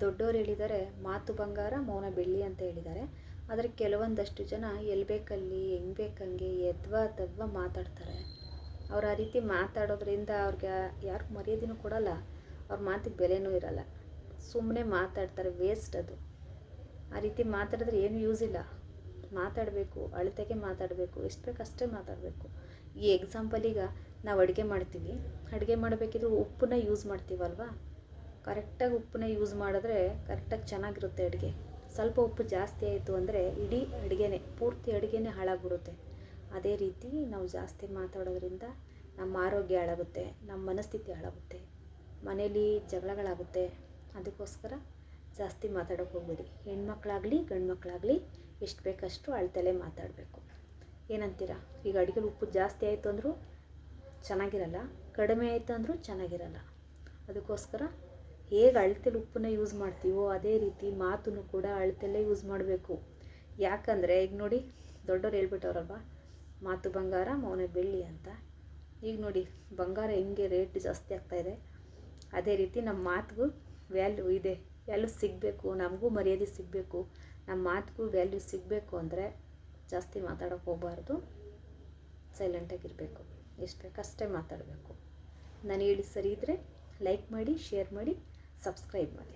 ದೊಡ್ಡೋರು ಹೇಳಿದ್ದಾರೆ ಮಾತು ಬಂಗಾರ, ಮೌನ ಬೆಳ್ಳಿ ಅಂತ ಹೇಳಿದ್ದಾರೆ. ಆದರೆ ಕೆಲವೊಂದಷ್ಟು ಜನ ಎಲ್ಲಿ ಬೇಕಲ್ಲಿ, ಹೆಂಗೆ ಬೇಕಂಗೆ ಎದ್ವಾ ತದ್ವಾ ಮಾತಾಡ್ತಾರೆ ಅವ್ರು ಆ ರೀತಿ ಮಾತಾಡೋದ್ರಿಂದ ಅವ್ರಿಗೆ ಯಾರು ಮರ್ಯಾದೆನೂ ಕೊಡಲ್ಲ. ಅವ್ರ ಮಾತಿಗೆ ಬೆಲೆನೂ ಇರಲ್ಲ. ಸುಮ್ಮನೆ ಮಾತಾಡ್ತಾರೆ ವೇಸ್ಟ್ ಅದು. ಆ ರೀತಿ ಮಾತಾಡಿದ್ರೆ ಏನು ಯೂಸ್ ಇಲ್ಲ. ಮಾತಾಡಬೇಕು, ಅಳತೆಗೆ ಮಾತಾಡಬೇಕು, ಎಷ್ಟು ಅಷ್ಟೇ ಮಾತಾಡಬೇಕು. ಈ ಎಕ್ಸಾಂಪಲ್ ಈಗ ನಾವು ಅಡುಗೆ ಮಾಡ್ತೀವಿ. ಅಡುಗೆ ಮಾಡಬೇಕಿದ್ರೆ ಉಪ್ಪನ್ನ ಯೂಸ್ ಮಾಡ್ತೀವಲ್ವಾ? ಕರೆಕ್ಟಾಗಿ ಉಪ್ಪನ್ನ ಯೂಸ್ ಮಾಡಿದ್ರೆ ಕರೆಕ್ಟಾಗಿ ಚೆನ್ನಾಗಿರುತ್ತೆ ಅಡುಗೆ. ಸ್ವಲ್ಪ ಉಪ್ಪು ಜಾಸ್ತಿ ಆಯಿತು ಅಂದರೆ ಇಡೀ ಅಡುಗೆನೇ, ಪೂರ್ತಿ ಅಡುಗೆನೇ ಹಾಳಾಗ್ಬಿಡುತ್ತೆ. ಅದೇ ರೀತಿ ನಾವು ಜಾಸ್ತಿ ಮಾತಾಡೋದ್ರಿಂದ ನಮ್ಮ ಆರೋಗ್ಯ ಹಾಳಾಗುತ್ತೆ, ನಮ್ಮ ಮನಸ್ಥಿತಿ ಹಾಳಾಗುತ್ತೆ ಮನೇಲಿ ಜಗಳಗಳಾಗುತ್ತೆ. ಅದಕ್ಕೋಸ್ಕರ ಜಾಸ್ತಿ ಮಾತಾಡೋಕೆ ಹೋಗ್ಬೇಡಿ. ಹೆಣ್ಮಕ್ಳಾಗಲಿ ಗಂಡು ಮಕ್ಕಳಾಗಲಿ ಎಷ್ಟು ಬೇಕಷ್ಟು ಅಳ್ತಲೇ ಮಾತಾಡಬೇಕು. ಏನಂತೀರಾ? ಈಗ ಅಡುಗೆಲಿ ಉಪ್ಪು ಜಾಸ್ತಿ ಆಯಿತು ಅಂದರೂ ಚೆನ್ನಾಗಿರಲ್ಲ, ಕಡಿಮೆ ಆಯಿತು ಅಂದರೂ ಚೆನ್ನಾಗಿರಲ್ಲ. ಅದಕ್ಕೋಸ್ಕರ ಹೇಗೆ ಅಳತೆಲಿ ಉಪ್ಪನ್ನ ಯೂಸ್ ಮಾಡ್ತೀವೋ ಅದೇ ರೀತಿ ಮಾತನ್ನು ಕೂಡ ಅಳತೆಲ್ಲೇ ಯೂಸ್ ಮಾಡಬೇಕು. ಯಾಕಂದರೆ ಈಗ ನೋಡಿ ದೊಡ್ಡವ್ರು ಹೇಳ್ಬಿಟ್ಟವ್ರಲ್ವ, ಮಾತು ಬಂಗಾರ, ಮೌನ ಬೆಳ್ಳಿ ಅಂತ. ಈಗ ನೋಡಿ ಬಂಗಾರ ಹೆಂಗೆ ರೇಟ್ ಜಾಸ್ತಿ ಆಗ್ತಾಯಿದೆ ಅದೇ ರೀತಿ ನಮ್ಮ ಮಾತಿಗೂ ವ್ಯಾಲ್ಯೂ ಇದೆ. ವ್ಯಾಲ್ಯೂ ಸಿಗಬೇಕು, ನಮಗೂ ಮರ್ಯಾದೆ ಸಿಗಬೇಕು. ನಮ್ಮ ಮಾತಿಗೂ ವ್ಯಾಲ್ಯೂ ಸಿಗಬೇಕು ಅಂದರೆ ಜಾಸ್ತಿ ಮಾತಾಡೋಕೆ ಹೋಗಬಾರ್ದು. ಸೈಲೆಂಟಾಗಿರಬೇಕು ಎಷ್ಟು ಬೇಕು ಅಷ್ಟೇ ಮಾತಾಡಬೇಕು. ನಾನು ಹೇಳಿ ಸರಿ ಇದ್ದರೆ ಲೈಕ್ ಮಾಡಿ ಶೇರ್ ಮಾಡಿ. ಸಬ್ಸ್ಕ್ರೈಬ್ ಮಾಡಿ